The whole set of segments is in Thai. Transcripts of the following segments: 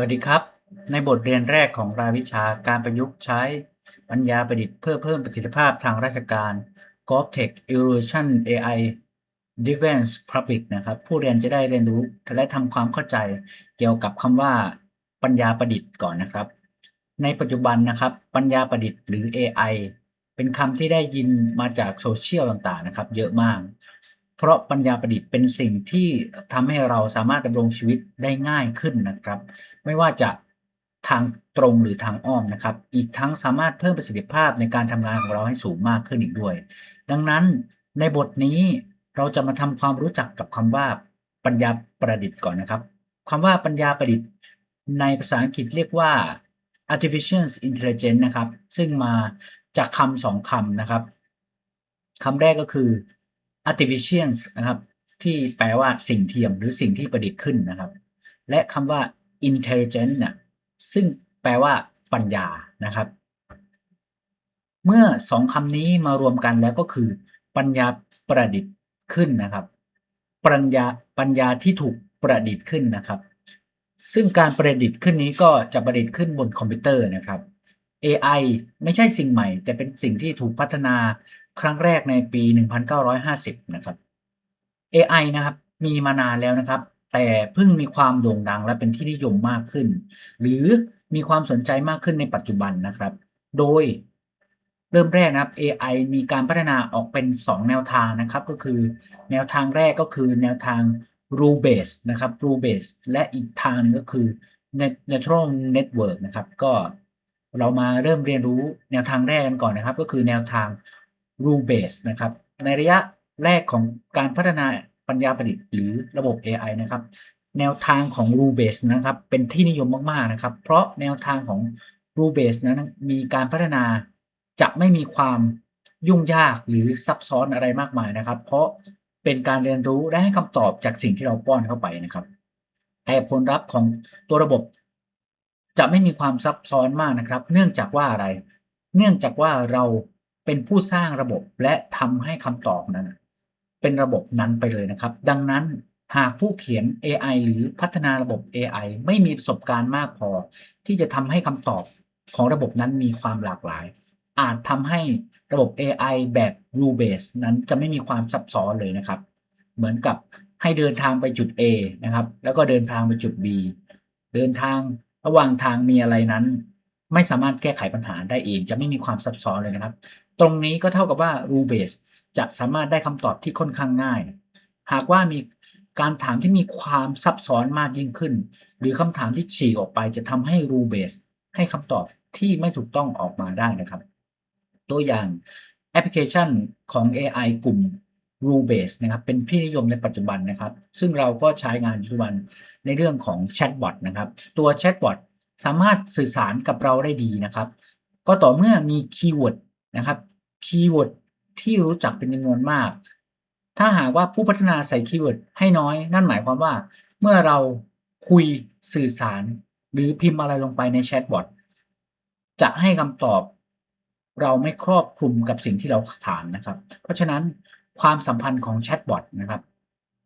วัสดีครับ ในบทเรียนแรกของรายวิชาการประยุกต์ใช้ปัญญาประดิษฐ์เพื่อเพิ่มประสิทธิภาพทางราชการ GovTech Evolution AI Defense Public นะครับ ผู้เรียนจะได้เรียนรู้และทำความเข้าใจเกี่ยวกับคำว่าปัญญาประดิษฐ์ก่อนนะครับ ในปัจจุบันนะครับ ปัญญาประดิษฐ์หรือ AI เป็นคำที่ได้ยินมาจากโซเชียลต่างๆนะครับ เยอะมาก เพราะปัญญาประดิษฐ์เป็นสิ่งที่ทำให้เราสามารถดำรงชีวิตได้ง่ายขึ้นนะครับ ไม่ว่าจะทางตรงหรือทางอ้อมนะครับ อีกทั้งสามารถเพิ่มประสิทธิภาพในการทำงานของเราให้สูงมากขึ้นอีกด้วย ดังนั้นในบทนี้เราจะมาทำความรู้จักกับคำว่าปัญญาประดิษฐ์ก่อนนะครับคำว่าปัญญาประดิษฐ์ ในภาษาอังกฤษเรียกว่า artificial intelligence นะครับ ซึ่งมาจากคำสองคำนะครับคำแรกก็คือ artificial นะครับ ที่แปลว่าสิ่งเทียมหรือสิ่งที่ประดิษฐ์ขึ้นนะครับ และคำว่า intelligent เนี่ยซึ่งแปลว่าปัญญานะครับ เมื่อสองคำนี้มารวมกันแล้วก็คือ ปัญญาประดิษฐ์ขึ้นนะครับ ปัญญาปัญญาที่ถูกประดิษฐ์ขึ้นนะครับ ซึ่งการประดิษฐ์ขึ้นนี้ก็จะประดิษฐ์ขึ้นบนคอมพิวเตอร์นะครับ AI ไม่ใช่สิ่งใหม่ แต่เป็นสิ่งที่ถูกพัฒนา ครั้งแรกในปี 1950 นะครับ AI นะครับมีมานานแล้วนะครับ แต่เพิ่งมีความโด่งดังและเป็นที่นิยมมากขึ้น หรือมีความสนใจมากขึ้นในปัจจุบันนะครับ โดยเริ่มแรกนะครับ AI มีการพัฒนาออกเป็น 2 แนวทางนะครับ ก็คือ แนวทางแรกก็คือแนวทาง rule based นะครับ rule based และอีกทางหนึงก็คือ natural network นะครับ ก็เรามาเริ่มเรียนรู้แนวทางแรกกันก่อนนะครับ ก็คือแนวทาง rule based นะครับ ในระยะแรกของการพัฒนาปัญญาประดิษฐ์หรือระบบ AI นะครับ แนวทางของ rule based นะครับ เป็นที่นิยมมากๆนะครับ เพราะแนวทางของ rule based นั้นมีการพัฒนาจะไม่มีความยุ่งยากหรือซับซ้อนอะไรมากมายนะครับ เพราะเป็นการเรียนรู้และให้คำตอบจากสิ่งที่เราป้อนเข้าไปนะครับ แต่ผลลัพธ์ของตัวระบบจะไม่มีความซับซ้อนมากนะครับ เนื่องจากว่าอะไร เนื่องจากว่าเรา เป็นผู้สร้างระบบและทำให้คำตอบนั้น เป็นระบบนั้นไปเลยนะครับ ดังนั้นหากผู้เขียน AI หรือพัฒนาระบบ AI ไม่มีประสบการณ์มากพอ ที่จะทำให้คำตอบของระบบนั้นมีความหลากหลาย อาจทำให้ระบบ AI แบบ rule based นั้นจะไม่มีความซับซ้อนเลยนะครับ เหมือนกับให้เดินทางไปจุด A นะครับ แล้วก็เดินทางไปจุด B เดินทางระหว่างทางมีอะไรนั้น ไม่สามารถแก้ไขปัญหาได้เอง จะไม่มีความซับซ้อนเลยนะครับ ตรงนี้ก็เท่ากับว่า rule based จะสามารถได้คำตอบที่ค่อนข้างง่าย หากว่ามีการถามที่มีความซับซ้อนมากยิ่งขึ้น หรือคำถามที่ฉีกออกไปจะทำให้ rule based ให้คำตอบที่ไม่ถูกต้องออกมาได้นะครับ ตัวอย่างแอปพลิเคชันของ AI กลุ่ม rule based นะครับ เป็นที่นิยมในปัจจุบันนะครับ ซึ่งเราก็ใช้งานอยู่ทุกวันในเรื่องของแชทบอทนะครับ ตัวแชทบอทสามารถสื่อสารกับเราได้ดีนะครับ ก็ต่อเมื่อมีคีย์เวิร์ด นะครับคีย์เวิร์ดที่รู้จักเป็นจำนวนมาก ถ้าหากว่าผู้พัฒนาใส่คีย์เวิร์ดให้น้อย นั่นหมายความว่า เมื่อเราคุยสื่อสาร หรือพิมพ์อะไรลงไปในแชทบอทจะให้คำตอบ เราไม่ครอบคลุมกับสิ่งที่เราถามนะครับ เพราะฉะนั้นความสัมพันธ์ของแชทบอทนะครับ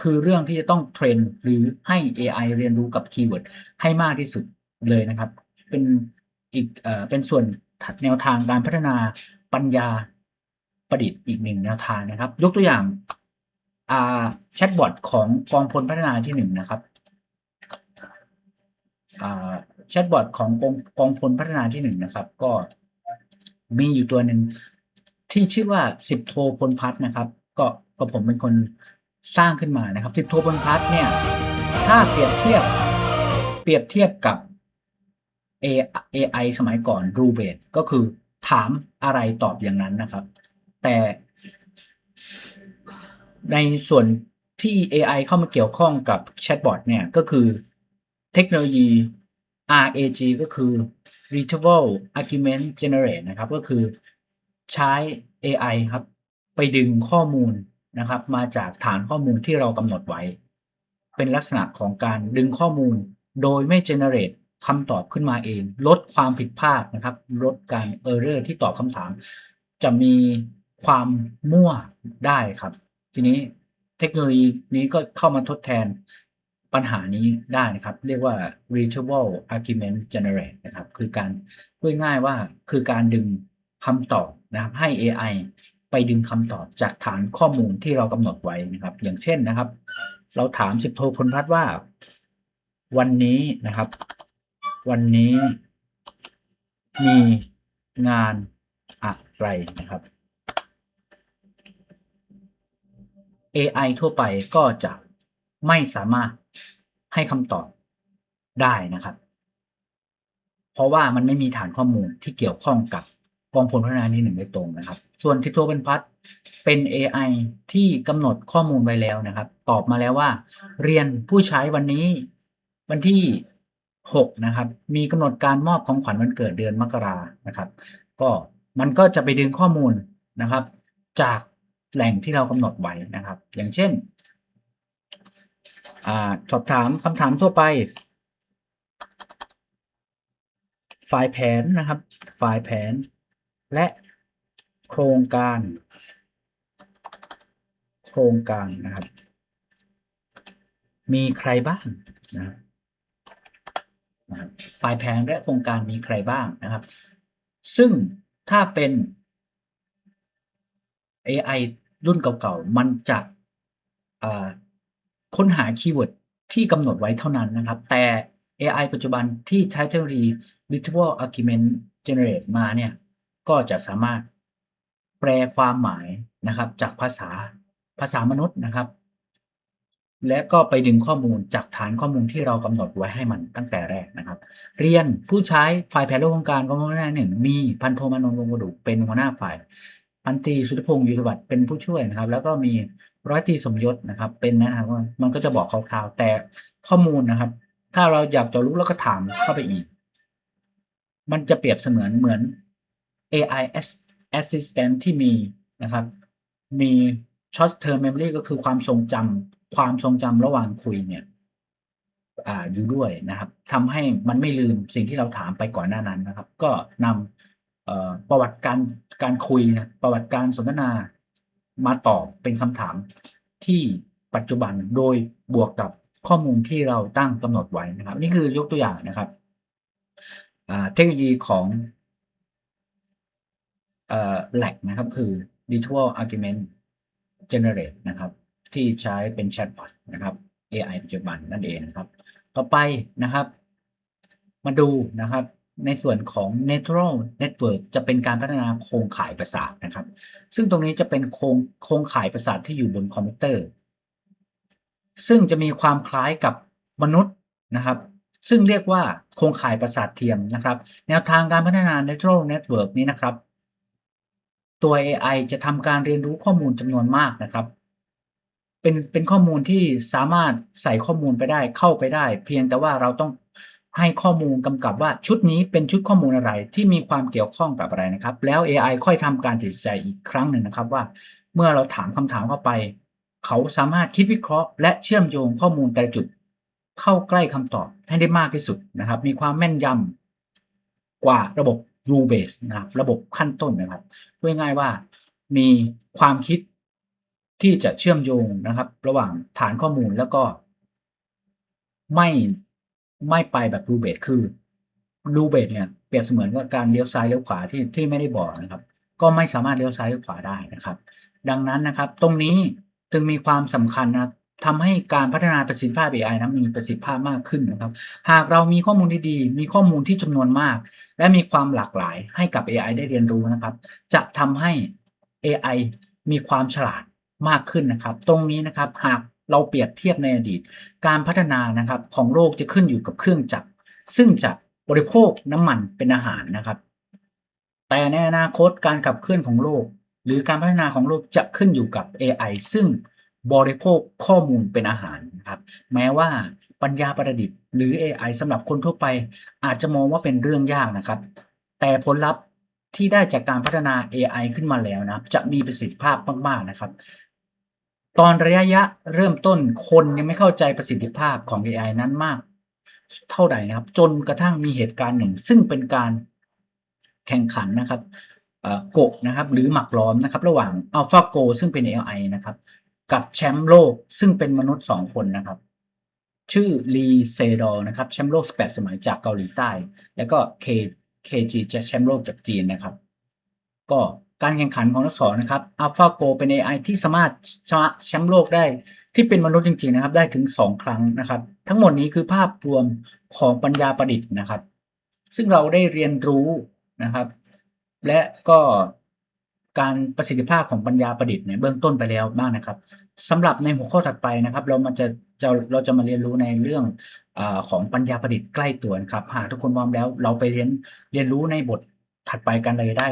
คือเรื่องที่จะต้องเทรนหรือให้ AI เรียนรู้กับคีย์เวิร์ดให้มากที่สุดเลยนะครับ เป็นอีกเอ่อเป็นส่วนแนวทางการพัฒนา ปัญญาประดิษฐ์อีกหนึ่งแนวทางนะครับ ยกตัวอย่างแชทบอทของกองพลพัฒนาที่หนึ่งนะครับแชทบอทของกองกองพลพัฒนาที่หนึ่งนะครับ ก็มีอยู่ตัวหนึ่งที่ชื่อว่าสิบโทพลพัฒนะครับ ก็ก็ผมเป็นคนสร้างขึ้นมานะครับสิบโทพลพัฒเนี่ยถ้าเปรียบเทียบเปรียบเทียบกับ AI สมัยก่อน r u b e t ก็คือ ถามอะไรตอบอย่างนั้นนะครับ แต่ในส่วนที่ AI เข้ามาเกี่ยวข้องกับแชทบอทเนี่ย ก็คือเทคโนโลยี RAG ก็คือ Retrieval Argument Generate นะครับ ก็คือใช้ AI ครับ ไปดึงข้อมูลนะครับ มาจากฐานข้อมูลที่เรากำหนดไว้ เป็นลักษณะของการดึงข้อมูลโดยไม่ generate คำตอบขึ้นมาเอง ลดความผิดพลาดนะครับ ลดการ error ที่ตอบคำถาม จะมีความมั่วได้ครับ ทีนี้เทคโนโลยีนี้ก็เข้ามาทดแทนปัญหานี้ได้นะครับ เรียกว่า retrieval argument generate นะครับ คือการพูดง่ายว่าคือการดึงคำตอบนะครับให้ AI ไปดึงคำตอบจากฐานข้อมูลที่เรากำหนดไว้นะครับ อย่างเช่นนะครับ เราถามสิบโทพลพัฒว่า วันนี้นะครับ วันนี้ มีงานอะไรนะครับ AI ทั่วไปก็จะไม่สามารถให้คำตอบได้นะครับ เพราะว่ามันไม่มีฐานข้อมูลที่เกี่ยวข้องกับกองพลพัฒนานี้หนึ่งโดยตรงนะครับ ส่วนทิโทเป็นพัฒเป็น AI ที่กำหนดข้อมูลไว้แล้วนะครับ ตอบมาแล้วว่า เรียนผู้ใช้วันนี้วันที่ 6นะครับมีกำหนดการมอบของขวัญวันเกิดเดือนมกรานะครับ ก็มันก็จะไปดึงข้อมูลนะครับ จากแหล่งที่เรากำหนดไว้นะครับ อย่างเช่นอสอบถามคำถามทั่วไป ไฟล์แผนนะครับ ไฟล์แผน และโครงการ โครงการนะครับ มีใครบ้างนะครับ นะครับไฟแผนและโครงการมีใครบ้างนะครับ ซึ่งถ้าเป็น AI รุ่นเก่าๆ มันจะค้นหาคีย์เวิร์ดที่กำหนดไว้เท่านั้นนะครับ แต่ AI ปัจจุบันที่ใช้เทคโนโลยี Retrieval Argument Generate มาเนี่ย ก็จะสามารถแปลความหมายนะครับ จากภาษาภาษามนุษย์นะครับ และก็ไปดึงข้อมูลจากฐานข้อมูลที่เรากำหนดไว้ให้มันตั้งแต่แรกนะครับ เรียนผู้ใช้ฝ่ายแผนโครงการกองพัฒนาหนึ่งมีพันโทมานนท์วงศ์ประดุกเป็นหัวหน้าฝ่ายพันตรีสุทธพงศ์ยุทธวัฒน์เป็นผู้ช่วยนะครับ แล้วก็มีร้อยตรีสมยศนะครับ เป็นนะครับมันก็จะบอกคร่าวๆแต่ข้อมูลนะครับ ถ้าเราอยากจะรู้แล้วก็ถามเข้าไปอีก มันจะเปรียบเสมือนเหมือน AI assistant ที่มีนะครับ มี short term memory ก็คือความทรงจำ ความทรงจำระหว่างคุยเนี่ยอ่าอยู่ด้วยนะครับทำให้มันไม่ลืมสิ่งที่เราถามไปก่อนหน้านั้นนะครับ ก็นำเอ่อประวัติการการคุยนะประวัติการสนทนามาตอบเป็นคำถามที่ปัจจุบันโดยบวกกับข้อมูลที่เราตั้งกำหนดไว้นะครับ นี่คือยกตัวอย่างนะครับเทคโนโลยีของเอ่อ LAC นะครับคือ Retrieval Argument Generate นะครับ ที่ใช้เป็นแชทบอทนะครับ AI ปัจจุบันนั่นเองนะครับ ต่อไปนะครับ มาดูนะครับในส่วนของ Neural Network จะเป็นการพัฒนาโครงข่ายประสาทนะครับ ซึ่งตรงนี้จะเป็นโครงโครงข่ายประสาทที่อยู่บนคอมพิวเตอร์ ซึ่งจะมีความคล้ายกับมนุษย์นะครับ ซึ่งเรียกว่าโครงข่ายประสาทเทียมนะครับ แนวทางการพัฒนา Neural Network นี้นะครับ ตัว AI จะทำการเรียนรู้ข้อมูลจำนวนมากนะครับ เป็นเป็นข้อมูลที่สามารถใส่ข้อมูลไปได้เข้าไปได้ เพียงแต่ว่าเราต้องให้ข้อมูลกำกับว่าชุดนี้เป็นชุดข้อมูลอะไรที่มีความเกี่ยวข้องกับอะไรนะครับ แล้ว AI ค่อยทำการตัดสินใจอีกครั้งหนึ่งนะครับว่า เมื่อเราถามคำถามเข้าไป เขาสามารถคิดวิเคราะห์ และเชื่อมโยงข้อมูลแต่ละจุด เข้าใกล้คำตอบให้ได้มากที่สุดนะครับ มีความแม่นยำกว่าระบบ rule base นะครับระบบขั้นต้นนะครับพูดง่ายๆว่ามีความคิด ที่จะเชื่อมโยงนะครับ ระหว่างฐานข้อมูลแล้วก็ ไม่ไม่ไปแบบ rule based คือ rule based เนี่ยเปรียบเสมือนกับการเลี้ยวซ้ายเลี้ยวขวาที่ที่ไม่ได้บอกนะครับ ก็ไม่สามารถเลี้ยวซ้ายเลี้ยวขวาได้นะครับ ดังนั้นนะครับ ตรงนี้จึงมีความสำคัญนะทำให้การพัฒนาประสิทธิภาพ AI นั้นมีประสิทธิภาพมากขึ้นนะครับ หากเรามีข้อมูลที่ดีมีข้อมูลที่จำนวนมาก และมีความหลากหลายให้กับ AI ได้เรียนรู้นะครับ จะทำให้ AI มีความฉลาด มากขึ้นนะครับ ตรงนี้นะครับหากเราเปรียบเทียบในอดีต การพัฒนานะครับของโลกจะขึ้นอยู่กับเครื่องจักร ซึ่งจะบริโภคน้ำมันเป็นอาหารนะครับ แต่ในอนาคตการขับเคลื่อนของโลก หรือการพัฒนาของโลกจะขึ้นอยู่กับ AI ซึ่งบริโภคข้อมูลเป็นอาหารนะครับ แม้ว่าปัญญาประดิษฐ์หรือ AI สำหรับคนทั่วไป อาจจะมองว่าเป็นเรื่องยากนะครับ แต่ผลลัพธ์ที่ได้จากการพัฒนา AI ขึ้นมาแล้วนะจะมีประสิทธิภาพมาก ๆ นะครับ ตอนระยะยะเริ่มต้นคนยังไม่เข้าใจประสิทธิภาพของ AI นั้นมาก เท่าใดนะครับ จนกระทั่งมีเหตุการณ์หนึ่ง ซึ่งเป็นการแข่งขันนะครับโกะนะครับ หรือหมักล้อมนะครับ ระหว่าง AlphaGo ซึ่งเป็น AI นะครับ กับแชมป์โลกซึ่งเป็นมนุษย์สองคนนะครับ ชื่อลีเซดอร์นะครับแชมป์โลก 18 สมัยจากเกาหลีใต้ แล้วก็เคเคจีแชมป์โลกจากจีนนะครับ ก็ การแข่งขันของทั้งสองนะครับ AlphaGo เป็น AI ที่สามารถชนะแชมป์โลกได้ที่เป็นมนุษย์จริงๆนะครับ ได้ถึง 2 ครั้งนะครับ ทั้งหมดนี้คือภาพรวมของปัญญาประดิษฐ์นะครับ ซึ่งเราได้เรียนรู้นะครับ และก็การประสิทธิภาพของปัญญาประดิษฐ์ในเบื้องต้นไปแล้วบ้างนะครับสำหรับในหัวข้อถัดไปนะครับ เรามาจะจะเราจะมาเรียนรู้ในเรื่องอของปัญญาประดิษฐ์ใกล้ตัวนะครับ หากทุกคนพร้อมแล้ว เราไปเรียนเรียนรู้ในบทถัดไปกันเลยได้